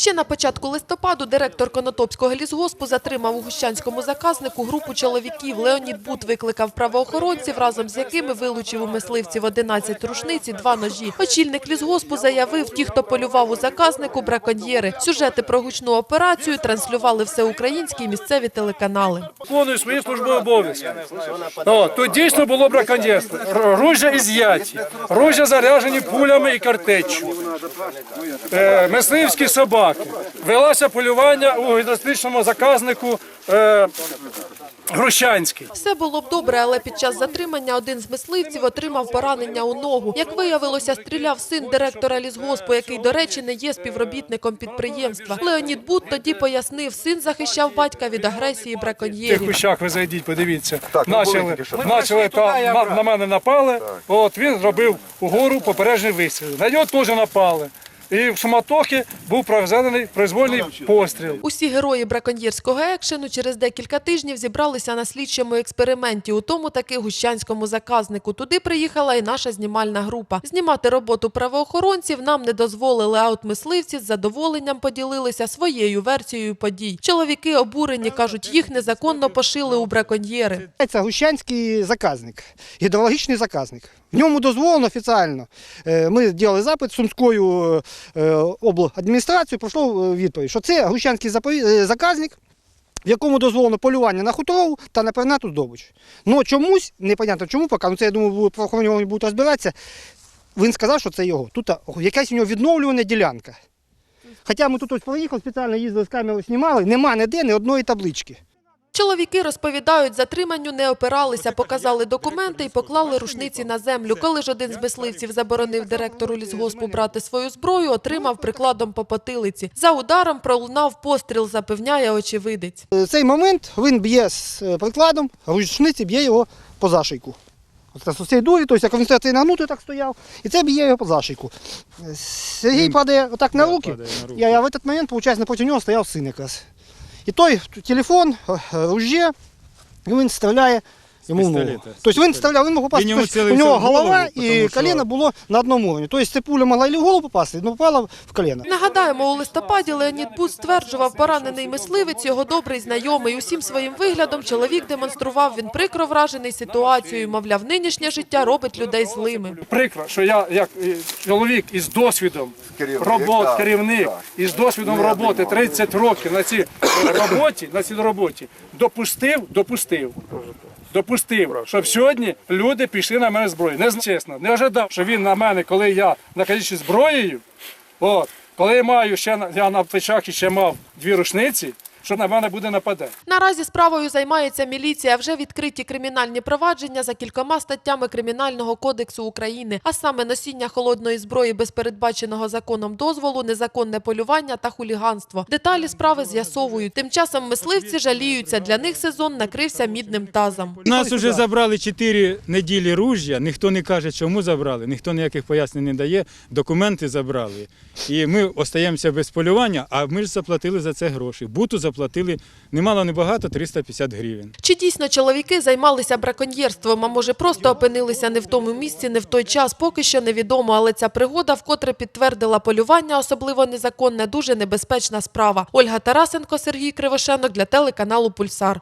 Ще на початку листопаду директор Конотопського лісгоспу затримав у гущанському заказнику групу чоловіків. Леонід Бут викликав правоохоронців, разом з якими вилучив у мисливців 11 рушниць і два ножі. Очільник лісгоспу заявив, ті, хто полював у заказнику, браконьєри. Сюжети про гучну операцію транслювали всеукраїнські і місцеві телеканали. виконую свої службові обов'язки. О, тут дійсно було браконьєрство. Р- Ружжя із'яті, ружжя заряжені пулями і картеччю. Е, мисливські собаки. Велося полювання у гідрометричному заказнику е, Грущанський. Все було б добре, але під час затримання один з мисливців отримав поранення у ногу. Як виявилося, стріляв син директора лісгоспу, який, до речі, не є співробітником підприємства. Леонід Бут тоді пояснив, син захищав батька від агресії В тих кущах ви зайдіть, подивіться. Так, ми були Начали, тільки що. начали та, на, на мене напали. От він зробив угору попережний вистріл. На нього теж напали. І в шматохи був проведений произвольний постріл. Усі герої браконьєрського екшену через декілька тижнів зібралися на слідчому експерименті у тому таки гущанському заказнику. Туди приїхала і наша знімальна група. Знімати роботу правоохоронців нам не дозволили, а от мисливці з задоволенням поділилися своєю версією подій. Чоловіки обурені кажуть, їх незаконно пошили у браконьєри. Це гущанський заказник, гідрологічний заказник. В ньому дозволено офіційно. Е, Ми робили запит Сумською е, обладміністрацією, пройшло е, відповідь, що це гущанський е, заказник, в якому дозволено полювання на хуторову та на пернату здобич. Ну чомусь, непонятно чому, поки, ну це я думаю, правоохоронні будуть розбиратися. Він сказав, що це його. Тут якась у нього відновлювана ділянка. Хоча ми тут ось проїхали, спеціально їздили з камерою, знімали, нема ніде ні одної таблички. Чоловіки розповідають, затриманню не опиралися, показали документи і поклали рушниці на землю. Коли ж один з мисливців заборонив директору лісгоспу брати свою зброю, отримав прикладом по потилиці. За ударом пролунав постріл, запевняє очевидець. Е, цей момент він б'є з е, прикладом, рушниці б'є його по зашийку. З цієї дурі, тобто як він стояв нагнутий так стояв, і це б'є його по зашийку. Е, Сергій падає отак на руки, я, я в цей момент, виходить, напроти нього стояв син якраз. І той телефон, е, ружє, він стріляє йому в ногу. Тобто він стріляв, він мог попасти. Він йому тобто, у нього в голову, голова і тому що- коліно було на одному рівні. Тобто ця пуля могла і в голову попасти, але попала в коліно. Нагадаємо, у листопаді Леонід Бут стверджував, поранений мисливець його добрий знайомий. Усім своїм виглядом чоловік демонстрував, він прикро вражений ситуацією. Мовляв, нинішнє життя робить людей злими. Прикро, що я як е, чоловік із досвідом Керівник, робот, так, керівник, так. із досвідом роботи приймав. 30 років на цій роботі, на цій роботі, допустив, допустив. Допустив, щоб сьогодні люди пішли на мене зброю. Не чесно, не ожидав, що він на мене, коли я накажучи зброєю, от, коли маю ще я на плечах і ще мав дві рушниці, що на мене буде нападати. Наразі справою займається міліція. Вже відкриті кримінальні провадження за кількома статтями Кримінального кодексу України, а саме носіння холодної зброї без передбаченого законом дозволу, незаконне полювання та хуліганство. Деталі справи з'ясовують. Тим часом мисливці жаліються. Для них сезон накрився мідним тазом. Нас вже забрали 4 неділі ружжя, ніхто не каже, чому забрали, ніхто ніяких пояснень не дає, документи забрали. І ми остаємося без полювання, а ми ж заплатили за це гроші. Буту заплатили немало небагато 350 гривень. Чи дійсно чоловіки займалися браконьєрством, а може просто опинилися не в тому місці, не в той час, поки що невідомо. Але ця пригода вкотре підтвердила полювання, особливо незаконне, дуже небезпечна справа. Ольга Тарасенко, Сергій Кривошенок для телеканалу Пульсар.